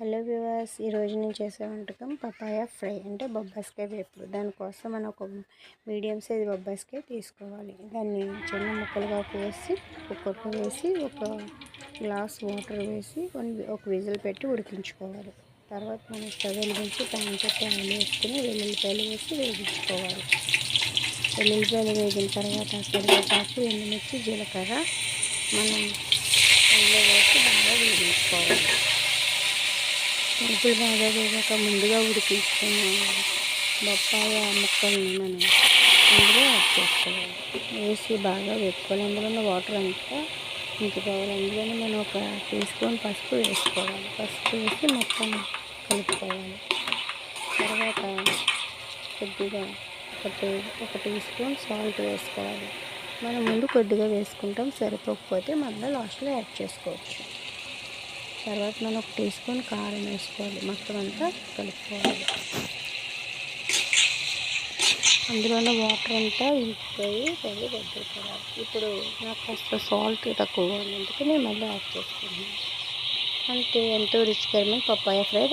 Hello viewers ఈరోజు నేను చేసే వంటకం పపాయ ఫ్రై అంటే బొబ్బాస్కాయ వేపుడు. దానికోసం మనం ఒక మీడియం సైజ్ బొబ్బాస్కాయ తీసుకోవాలి. దాన్ని చిన్న ముక్కలుగా వేసి కుక్కర్లో వేసి ఒక గ్లాస్ వాటర్ వేసి ఒక విజిల్ పెట్టి ఉడికించుకోవాలి. తర్వాత మనం స్టవ్ వెలిగించి ప్యాన్ పెట్టి ఆయిల్ వేసుకుని వెల్లుల్లిపాయలు వేసి వేగించుకోవాలి. వెల్లుల్లిపాయలు వేగిన తర్వాత కరివేపాకు ఎండుమిర్చి జీలకర్ర మనం వేసి బాగా పరుపులు బాగా వేగాక ముందుగా ఉడికించుకున్న బొప్పాయ ముక్కల్ని మనం అందులో యాడ్ చేసుకోవాలి. వేసి బాగా వేపుకోవాలి. అందులో ఉన్న వాటర్ అంతా ఇంకిపోవాలి అందులోనే మనం ఒక టీ స్పూన్ పసుపు వేసుకోవాలి. పసుపు వేసి మొత్తం కలుపుకోవాలి. తర్వాత కొద్దిగా ఒక ఒక టీ స్పూన్ సాల్ట్ వేసుకోవాలి. మనం ముందు కొద్దిగా వేసుకుంటాం. సరిపోకపోతే మళ్ళీ లాస్ట్లో యాడ్ చేసుకోవచ్చు. తర్వాత మనం ఒక టీ స్పూన్ కారం వేసుకోవాలి. మొత్తం అంతా కలుపుకోవాలి. అందులోనే వాటర్ అంతా ఇంకిపోయి మళ్ళీ దగ్గర ఇప్పుడు నాకు కాస్త సాల్ట్ తక్కువగా ఉన్నందుకు నేను మళ్ళీ యాడ్ చేసుకున్నాను అంతే ఎంతో రుచికరమైన పప్పాయ ఫ్రై